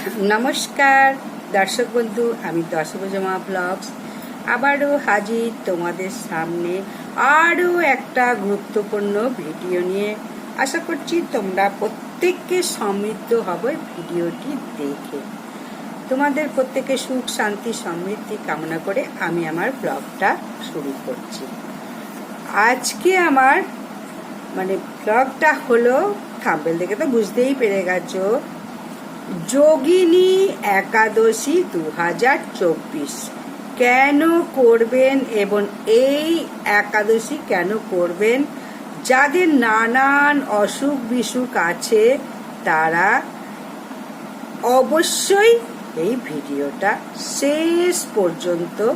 নমস্কার, দর্শক বন্ধু, আমি দশভুজমা ব্লগস। আবারও হাজির তোমাদের সামনে আরও একটা গুরুত্বপূর্ণ ভিডিও নিয়ে। আশা করছি তোমরা প্রত্যেককে সমৃদ্ধ হবে ভিডিওটি দেখে। তোমাদের প্রত্যেকে সুখ, শান্তি, সমৃদ্ধি কামনা করে আমি আমার ব্লগটা শুরু করছি। আজকে আমার মানে ব্লগটা হলো থাম্বেল দেখে তো বুঝতেই পেরে গেছো যোগিনী একাদশী দু হাজার চব্বিশ। কেন করবেন এবং এই একাদশী কেন করবেন? যাদের নানান অসুখ বিসুখ আছে, তারা অবশ্যই এই ভিডিওটা শেষ পর্যন্ত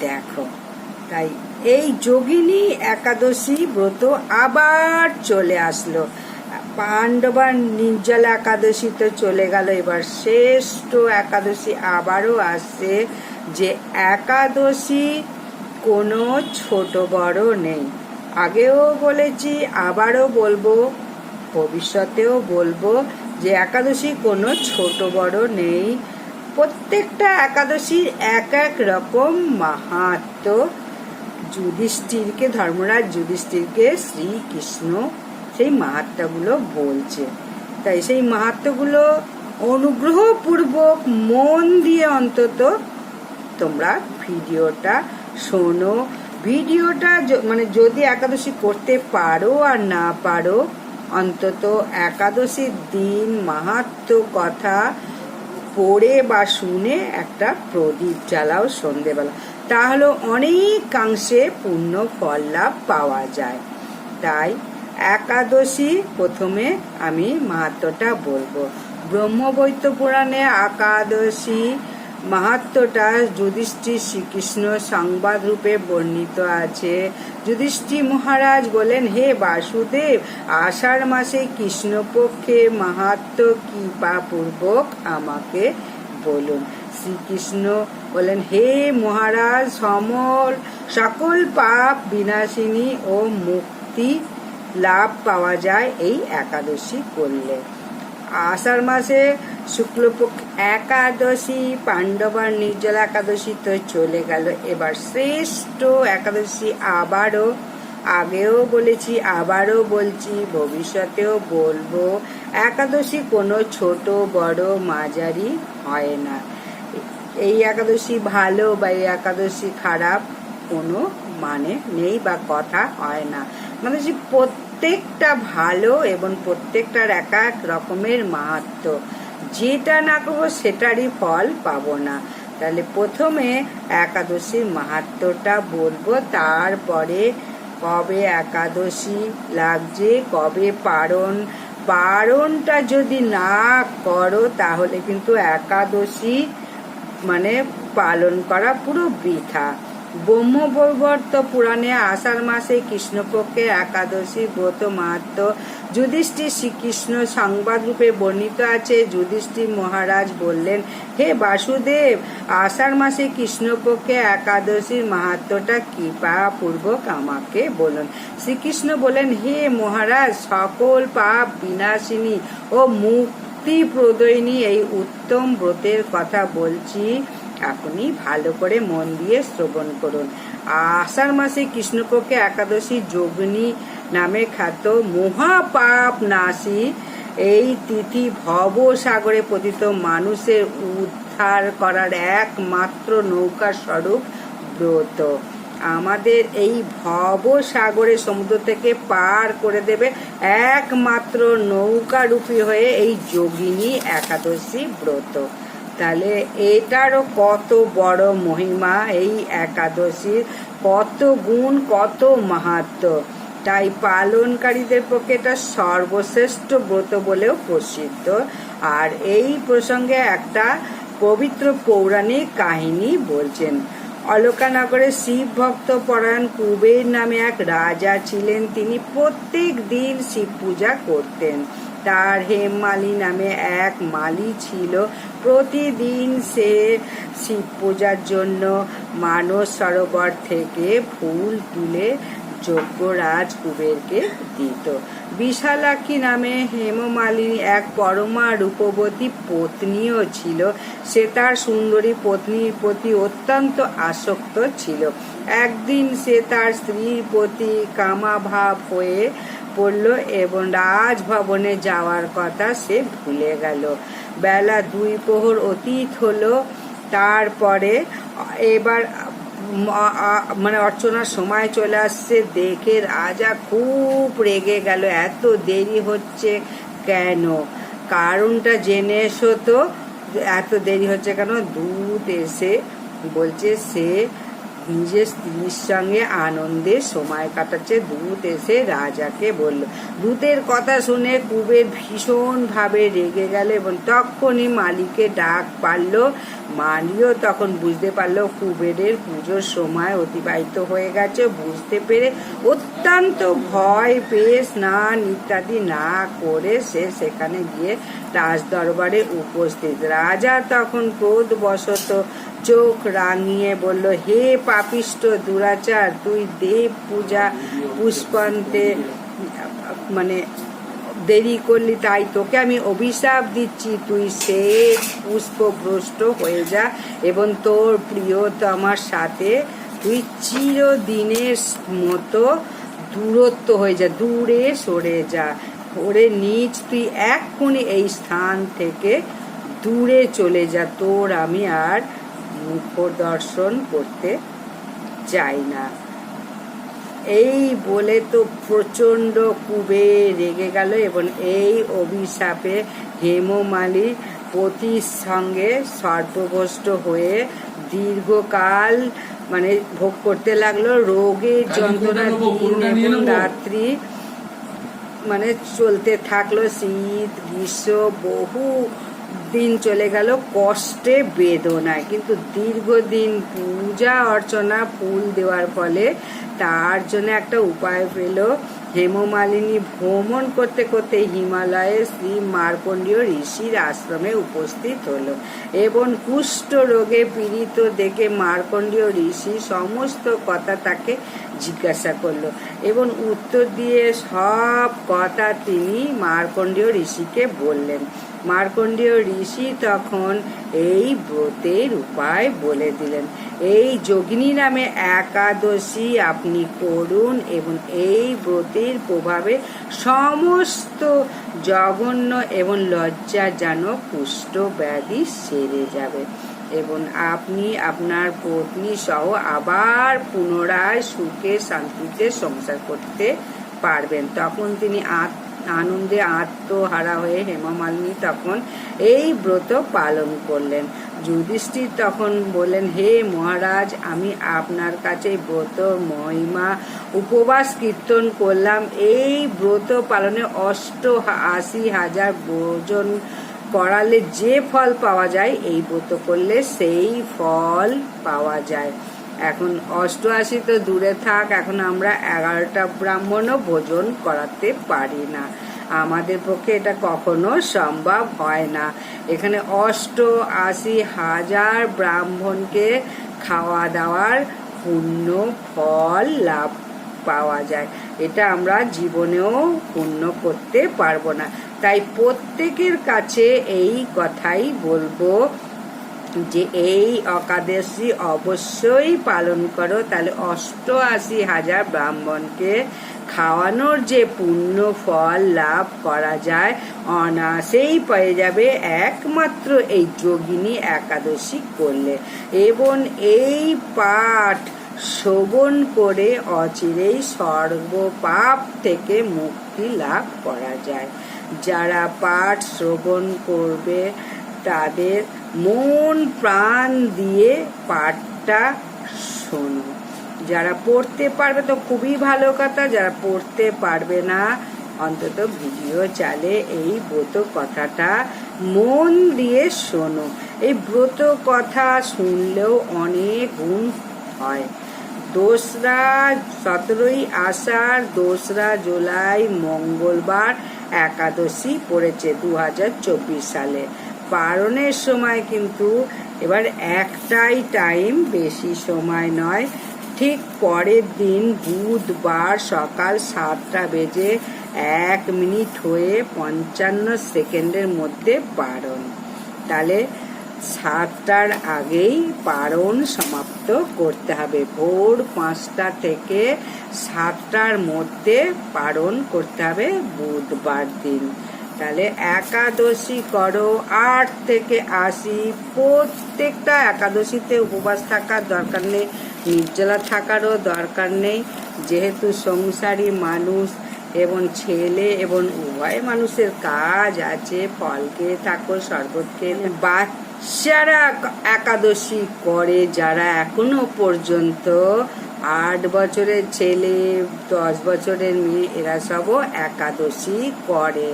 দেখো। তাই এই যোগিনী একাদশী ব্রত আবার চলে আসলো। পাণ্ডবার নির্জলা একাদশী তো চলে গেল। এবার শ্রেষ্ঠ একাদশী আবারও আসছে যে একাদশী কোনো ছোট বড় নেই। আগেও বলেছি, আবারও বলব, ভবিষ্যতেও বলব যে একাদশী কোনো ছোট বড় নেই। প্রত্যেকটা একাদশীর এক এক রকম মাহাত্ম। যুধিষ্ঠিরকে, ধর্মরাজ যুধিষ্ঠিরকে, শ্রীকৃষ্ণ সেই মাহাত্মাগুলো বলছে। তাই সেই মাহাত্মগুলো অনুগ্রহপূর্বক মন দিয়ে অন্তত তোমরা ভিডিওটা শোনো। ভিডিওটা মানে যদি একাদশী করতে পারো আর না পারো, অন্তত একাদশীর দিন মাহাত্ম কথা পড়ে বা শুনে একটা প্রদীপ জ্বালাও সন্ধেবেলা। তাহলে অনেকাংশে পূর্ণ ফল লাভ পাওয়া যায়। তাই একাদশী, প্রথমে আমি মাহাত্মটা বলব। ব্রহ্মবৈত্য পুরাণে একাদশী মাহাত্মটা যুধিষ্ঠির শ্রীকৃষ্ণ সংবাদ রূপে বর্ণিত আছে। যুধিষ্ঠির মহারাজ বলেন, হে বাসুদেব, আষাঢ় মাসে কৃষ্ণপক্ষে মাহাত্ম কৃপা পূর্বক আমাকে বলুন। শ্রীকৃষ্ণ বলেন, হে মহারাজ, সমল, সকল পাপ বিনাশিনী ও মুক্তি লাভ পাওয়া যায় এই একাদশী করলে। আষাঢ় মাসে শুক্লপক্ষ একাদশী, পাণ্ডবার নির্জল একাদশী তো চলে গেল। এবার শ্রেষ্ঠ একাদশী আবারও, আগেও বলেছি, আবারও বলছি, ভবিষ্যতেও বলব, একাদশী কোনো ছোট, বড় মাঝারি হয় না। এই একাদশী ভালো বা এই একাদশী খারাপ কোনো মানে নেই বা কথা হয় না। মানে প্রত্যেকটা ভালো এবং প্রত্যেকটার এক এক রকমের মাহাত্ম। যেটা না করব সেটারই ফল পাবো না। তাহলে প্রথমে একাদশীর মাহাত্মটা বলব। তারপরে কবে একাদশী লাগছে, কবে পারণ? পারণটা যদি না করো, তাহলে কিন্তু একাদশী মানে পালন করা পুরো বৃথা। ব্রহ্মবৈবর্ত পুরাণে আষাঢ় মাসে কৃষ্ণপক্ষে একাদশী ব্রত মাহাত্ম যুধিষ্ঠির শ্রীকৃষ্ণ সংবাদ রূপে বর্ণিত আছে। যুধিষ্ঠির মহারাজ বললেন, হে বাসুদেব, আষাঢ় মাসে কৃষ্ণপক্ষে একাদশীর মাহাত্মটা কৃপা পূর্বক আমাকে বলুন। শ্রীকৃষ্ণ বলেন হে মহারাজ, সকল পাপ বিনাশিনী ও মুক্তি প্রদয়িনী এই উত্তম ব্রতের কথা বলছি। আপনি ভালো করে মন দিয়ে শ্রবণ করুন। আষাঢ় মাসে কৃষ্ণপক্ষে একাদশী যোগিনী নামে খ্যাত মহাপাপ নাসী এই তিথি ভব সাগরে পতিত মানুষের উদ্ধার করার একমাত্র নৌকা স্বরূপ ব্রত। আমাদের এই ভব সাগরে সমুদ্র থেকে পার করে দেবে একমাত্র নৌকা রূপী হয়ে এই যোগিনী একাদশী ব্রত। তাহলে এটারও কত বড় মহিমা এই একাদশীর? কত গুণ, কত মাহাত্ম। তাই পালনকারীদের পক্ষে এটা সর্বশ্রেষ্ঠ ব্রত বলেও প্রসিদ্ধ। আর এই প্রসঙ্গে একটা পবিত্র পৌরাণিক কাহিনী বলছেন। অলকানগরে শিব ভক্ত পরায়ণ কুবের নামে এক রাজা ছিলেন। তিনি প্রত্যেক দিন শিব পূজা করতেন। তার হেমমালি নামে এক মালি ছিল। প্রতিদিন সে শিব পূজার জন্য মানস সরোবর থেকে ফুল তুলে যজ্ঞরাজ কুবেরকে দিত। বিশালাক্ষী নামে হেমমালিনী এক পরমা রূপবতী পত্নীও ছিল। সে তার সুন্দরী পত্নীর প্রতি অত্যন্ত আসক্ত ছিল। একদিন সে তার স্ত্রীর প্রতি কামাভাব হয়ে পড়ল এবং রাজভবনে যাওয়ার কথা সে ভুলে গেল। বেলা দুই প্রহর অতীত হলো, তারপরে এবার মানে অর্চনার সময় চলে আসছে। দেখে রাজা খুব রেগে গেল। এত দেরি হচ্ছে কেন? কারণটা জেনে এসো তো। এত দেরি হচ্ছে কেন? দূত এসে বলছে, সে নিজের স্ত্রীর সঙ্গে আনন্দে সময় কাটাচ্ছে দূত এসে রাজাকে বলল, দূতের কথা শুনে কুবের ভীষণভাবে রেগে গেল এবং তখনই মালিকে ডাক পারল মালিও তখন বুঝতে পারল কুবেরের পুজোর সময় অতিবাহিত হয়ে গেছে। বুঝতে পেরে অত্যন্ত ভয় পেয়ে স্নান ইত্যাদি না করে সে সেখানে গিয়ে রাজ দরবারে উপস্থিত। রাজা তখন ক্রোধবশত চোখ রাঙিয়ে বলল, হে পাপিষ্ট দুরাচার, তুই দেব পূজা পুষ্পান্তে মানে দেরি করলি তাই তোকে আমি অভিশাপ দিচ্ছি। তুই সে পুষ্পভ্রষ্ট হয়ে যা এবং তোর প্রিয়তমার সাথে। তুই চিরদিনের মতো দূরত্ব হয়ে যা, দূরে সরে যা। ওরে নিজ তুই এক্ষুনি এই স্থান থেকে দূরে চলে যা। তোর আমি আর মুখ দর্শন করতে চাই না। এই বলে তো প্রচণ্ড কুবে রেগে গেল এবং এই অভিশাপে হেমমালি পতির সঙ্গে সর্বভ্রষ্ট হয়ে দীর্ঘকাল মানে ভোগ করতে লাগল। রোগের যন্ত্রণা দিন রাত্রি মানে চলতে থাকল শীত গ্রীষ্ম বহু দিন চলে গেল কষ্টে বেদনায়। কিন্তু দীর্ঘদিন পূজা অর্চনা ফুল দেওয়ার ফলে তার জন্য একটা উপায় পেল। হেমমালিনী ভ্রমণ করতে করতে হিমালয়ে শ্রী মার্কণ্ডীয় ঋষির আশ্রমে উপস্থিত হলো এবং কুষ্ঠ রোগে পীড়িত দেখে মার্কণ্ডীয় ঋষি সমস্ত কথা তাকে জিজ্ঞাসা করল এবং উত্তর দিয়ে সব কথা তিনি মার্কণ্ডীয় ঋষিকে বললেন। মার্কণ্ডীয় ঋষি তখন এই ব্রতের উপায় বলে দিলেন। এই যোগিনী নামে একাদশী আপনি করুন এবং এই ব্রতের প্রভাবে সমস্ত জঘন্য এবং লজ্জাজনক কুষ্ঠ ব্যাধি সেরে যাবে এবং আপনি আপনার পত্নী সহ আবার পুনরায় সুখে শান্তিতে সংসার করতে পারবেন। তখন তিনি আত্ম আনন্দে আত্মহারা হয়ে হেমমালিনী তখন এই ব্রত পালন করলেন। যুধিষ্ঠির তখন বললেন, হে মহারাজ, আমি আপনার কাছে ব্রত, মহিমা, উপবাস, কীর্তন করলাম। এই ব্রত পালনে অষ্ট আশি হাজার ভোজন করালে যে ফল পাওয়া যায়, এই ব্রত করলে সেই ফল পাওয়া যায়। এখন অষ্টআশি তো দূরে থাক, এখন আমরা এগারোটা ব্রাহ্মণও ভোজন করাতে পারি না। আমাদের পক্ষে এটা কখনো সম্ভব হয় না। এখানে অষ্ট আশি হাজার ব্রাহ্মণকে খাওয়া দাওয়ার পুণ্য ফল লাভ পাওয়া যায়। এটা আমরা জীবনেও পূর্ণ করতে পারব না। তাই প্রত্যেকের কাছে এই কথাই বলব। যে এই একাদশী অবশ্যই পালন করো, তাহলে অষ্টআশি হাজার ব্রাহ্মণকে খাওয়ানোর যে পুণ্য ফল লাভ করা যায় অনাসেই পেয়ে যাবে একমাত্র এই যোগিনী একাদশী করলে। এবং এই পাঠ শ্রবণ করে অচিরেই সর্বপাপ থেকে মুক্তি লাভ করা যায়। যারা পাঠ শ্রবণ করবে, তাদের মন প্রাণ দিয়ে পাঠটা শোনো। যারা পড়তে পারবে তো খুবই ভালো কথা, যারা পড়তে পারবে না, অন্তত ভিডিও চালে এই ব্রত কথাটা মন দিয়ে শোনো। এই ব্রত কথা শুনলেও অনেক গুণ হয়। দোসরা সতেরোই আষাঢ়, দোসরা জুলাই মঙ্গলবার একাদশী পড়েছে দু হাজার চব্বিশ সালে। পালনের সময় কিন্তু এবার একটাই টাইম বেশি সময় নয়। ঠিক পরের দিন বুধবার সকাল সাতটা বেজে এক মিনিট হয়ে পঞ্চান্ন সেকেন্ডের মধ্যে পারণ তাহলে সাতটার আগেই পারণ সমাপ্ত করতে হবে। ভোর পাঁচটা থেকে সাতটার মধ্যে পারণ করতে হবে বুধবার দিন। তাহলে একাদশী করো, আট থেকে আশি, প্রত্যেকটা একাদশীতে উপবাস থাকার দরকার নেই, নির্জলা থাকারও দরকার নেই। যেহেতু সংসারী মানুষ এবং ছেলে এবং উভয় মানুষের কাজ আছে, ফল খেয়ে থাকো, শরবত খেয়ে বাচ্চারা একাদশী করে যারা এখনও পর্যন্ত আট বছরের ছেলে, দশ বছরের মেয়ে, এরা সবও একাদশী করে।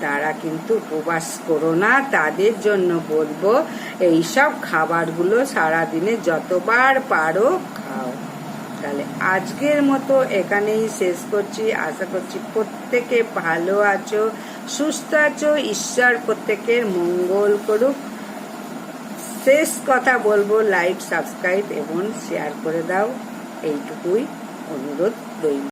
তারা কিন্তু উপবাস করো না। তাদের জন্য বলব এইসব খাবারগুলো সারাদিনে যতবার পারো খাও। তাহলে আজকের মতো এখানেই শেষ করছি। আশা করছি প্রত্যেকে ভালো আছো, সুস্থ আছো, ঈশ্বর প্রত্যেকের মঙ্গল করুক। শেষ কথা বলব লাইক সাবস্ক্রাইব এবং শেয়ার করে দাও। এইটুকুই অনুরোধ রইল।